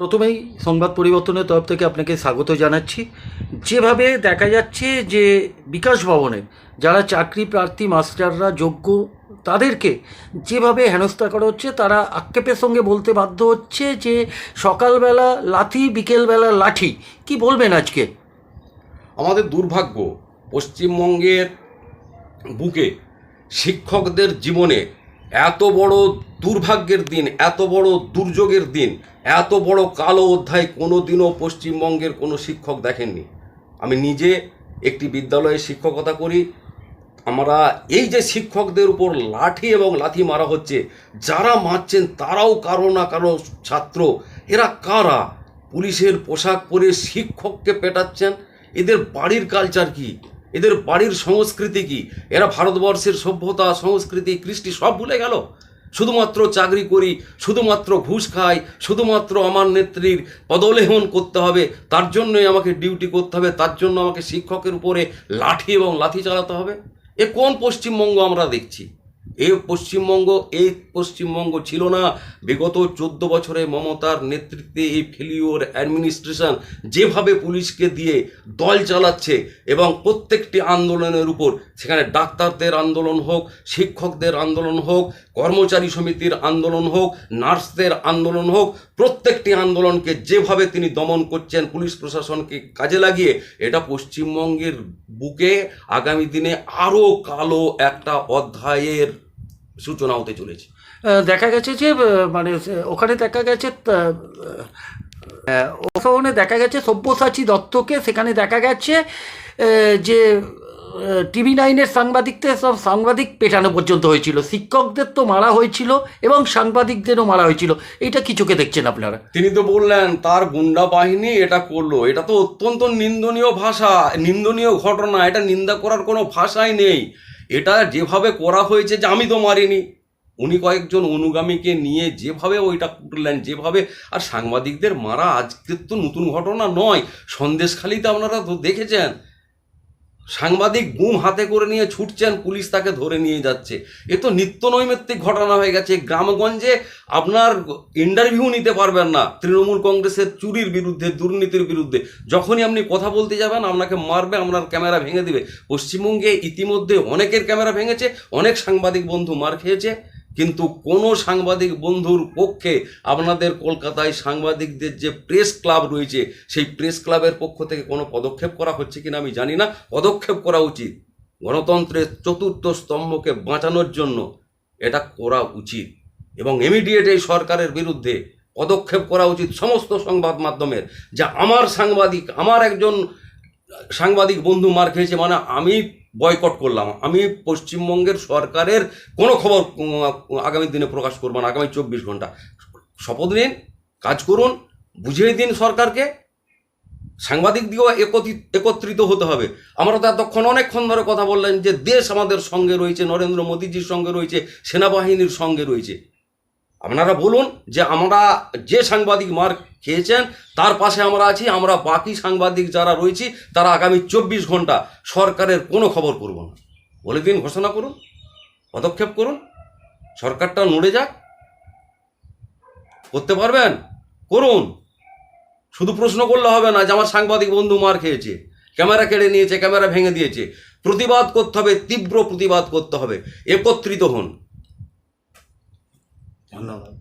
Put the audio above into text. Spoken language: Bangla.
প্রথমেই সংবাদ পরিবর্তনের তরফ থেকে আপনাকে স্বাগত জানাচ্ছি। যেভাবে দেখা যাচ্ছে যে বিকাশ ভবনে যারা চাকরি প্রার্থী, মাস্টাররা যোগ্য, তাদেরকে যেভাবে হেনস্থা করা হচ্ছে, তারা আক্ষেপের সঙ্গে বলতে বাধ্য হচ্ছে যে সকালবেলা লাথি, বিকেলবেলা লাঠি। কি বলবেন আজকে? আমাদের দুর্ভাগ্য, পশ্চিমবঙ্গের বুকে শিক্ষকদের জীবনে এত বড় দুর্ভাগ্যের দিন, এত বড় দুর্যোগের দিন, এত বড় কালো অধ্যায় কোনো দিনও পশ্চিমবঙ্গের কোনো শিক্ষক দেখেননি। আমি নিজে একটি বিদ্যালয়ে শিক্ষকতা করি। আমরা এই যে শিক্ষকদের উপর লাঠি এবং লাথি মারা হচ্ছে, যারা মারছেন তারাও কারও না কারও ছাত্র। এরা কারা? পুলিশের পোশাক পরে শিক্ষককে পেটাচ্ছেন? এদের বাড়ির কালচার কি? এদের বাড়ির সংস্কৃতি কি? এরা ভারতবর্ষের সভ্যতা, সংস্কৃতি, কৃষ্টি সব ভুলে গেল। শুধুমাত্র চাকরি করি, শুধুমাত্র ঘুষ খাই, শুধুমাত্র আমার নেত্রীর পদলেহন করতে হবে, তার জন্যই আমাকে ডিউটি করতে হবে, তার জন্য আমাকে শিক্ষকের উপরে লাঠি এবং লাঠি চালাতে হবে? এ কোন পশ্চিমবঙ্গ আমরা দেখছি? এই পশ্চিমবঙ্গ এই পশ্চিমবঙ্গ ছিল না। বিগত চোদ্দ বছরে মমতার নেতৃত্বে এই ফেলিওর অ্যাডমিনিস্ট্রেশন যেভাবে পুলিশকে দিয়ে দল চালাচ্ছে এবং প্রত্যেকটি আন্দোলনের উপর, সেখানে ডাক্তারদের আন্দোলন হোক, শিক্ষকদের আন্দোলন হোক, কর্মচারী সমিতির আন্দোলন হোক, নার্সদের আন্দোলন হোক, প্রত্যেকটি আন্দোলনকে যেভাবে তিনি দমন করছেন পুলিশ প্রশাসনকে কাজে লাগিয়ে, এটা পশ্চিমবঙ্গের বুকে আগামী দিনে আরও কালো একটা অধ্যায়ের সূচনা হতে চলেছে। দেখা গেছে যে মানে ওখানে দেখা গেছে ভবনে দেখা গেছে সব্যসাচী দত্তকে সেখানে দেখা গেছে যে টিভি নাইনের সাংবাদিকদের সব সাংবাদিক পেটানো পর্যন্ত হয়েছিল। শিক্ষকদের তো মারা হয়েছিল এবং সাংবাদিকদেরও মারা হয়েছিল। এটা কি চোখে দেখছেন আপনারা? তিনি তো বললেন তার গুন্ডা বাহিনী এটা করল। এটা তো অত্যন্ত নিন্দনীয় ভাষা নিন্দনীয় ঘটনা। এটা নিন্দা করার কোনো ভাষাই নেই। এটা যেভাবে করা হয়েছে যে আমি তো মারিনি, উনি কয়েকজন অনুগামীকে নিয়ে যেভাবে ওইটা করলেন, যেভাবে, আর সাংবাদিকদের মারা আজকের তো নতুন ঘটনা নয়, সন্দেশখালিতে আপনারা তো দেখেছেন। সাংবাদিক গুম হাতে করে নিয়ে ছুটছেন, পুলিশ তাকে ধরে নিয়ে যাচ্ছে। এ তো নিত্য নৈমিত্তিক ঘটনা হয়ে গেছে। গ্রামগঞ্জে আপনার ইন্টারভিউ নিতে পারবেন না। তৃণমূল কংগ্রেসের চুরির বিরুদ্ধে, দুর্নীতির বিরুদ্ধে। যখনই আপনি কথা বলতে যাবেন, আপনাকে মারবে, আপনার ক্যামেরা ভেঙে দিবে। পশ্চিমবঙ্গে ইতিমধ্যে অনেকের ক্যামেরা ভেঙেছে, অনেক সাংবাদিক বন্ধু মার খেয়েছে। কিন্তু কোনো সাংবাদিক বন্ধুর পক্ষে আপনাদের কলকাতায় সাংবাদিকদের যে প্রেস ক্লাব রয়েছে, সেই প্রেস ক্লাবের পক্ষ থেকে কোনো পদক্ষেপ করা হচ্ছে কিনা আমি জানি না। পদক্ষেপ করা উচিত। গণতন্ত্রের চতুর্থ স্তম্ভকে বাঁচানোর জন্য এটা করা উচিত এবং ইমিডিয়েট এই সরকারের বিরুদ্ধে পদক্ষেপ করা উচিত সমস্ত সংবাদ মাধ্যমের। যা আমার সাংবাদিক, আমার একজন সাংবাদিক বন্ধু মার খেয়েছে মানে আমি বয়কট করলাম। আমি পশ্চিমবঙ্গের সরকারের কোনো খবর আগামী দিনে প্রকাশ করব না, আগামী চব্বিশ ঘণ্টা। শপথ নিন, কাজ করুন, বুঝিয়ে দিন সরকারকে। সাংবাদিক দিয়েও একত্রিত হতে হবে। আমরা তো এতক্ষণ অনেকক্ষণ ধরে কথা বললেন যে দেশ আমাদের সঙ্গে রয়েছে, নরেন্দ্র মোদীজির সঙ্গে রয়েছে, সেনাবাহিনীর সঙ্গে রয়েছে। আপনারা বলুন যে আমরা যে সাংবাদিক মার খেয়েছেন, তার পাশে আমরা আছি, আমরা বাকি সাংবাদিক যারা রয়েছি, তারা আগামী চব্বিশ ঘণ্টা সরকারের কোনো খবর করব না। বলে দিন ঘোষণা করুন, পদক্ষেপ করুন, সরকারটা নড়ে যাক। করতে পারবেন? করুন। শুধু প্রশ্ন করলে হবে না যে আমার সাংবাদিক বন্ধু মার খেয়েছে, ক্যামেরা কেড়ে নিয়েছে, ক্যামেরা ভেঙে দিয়েছে। প্রতিবাদ করতে হবে, তীব্র প্রতিবাদ করতে হবে। একত্রিত হন। ধন্যবাদ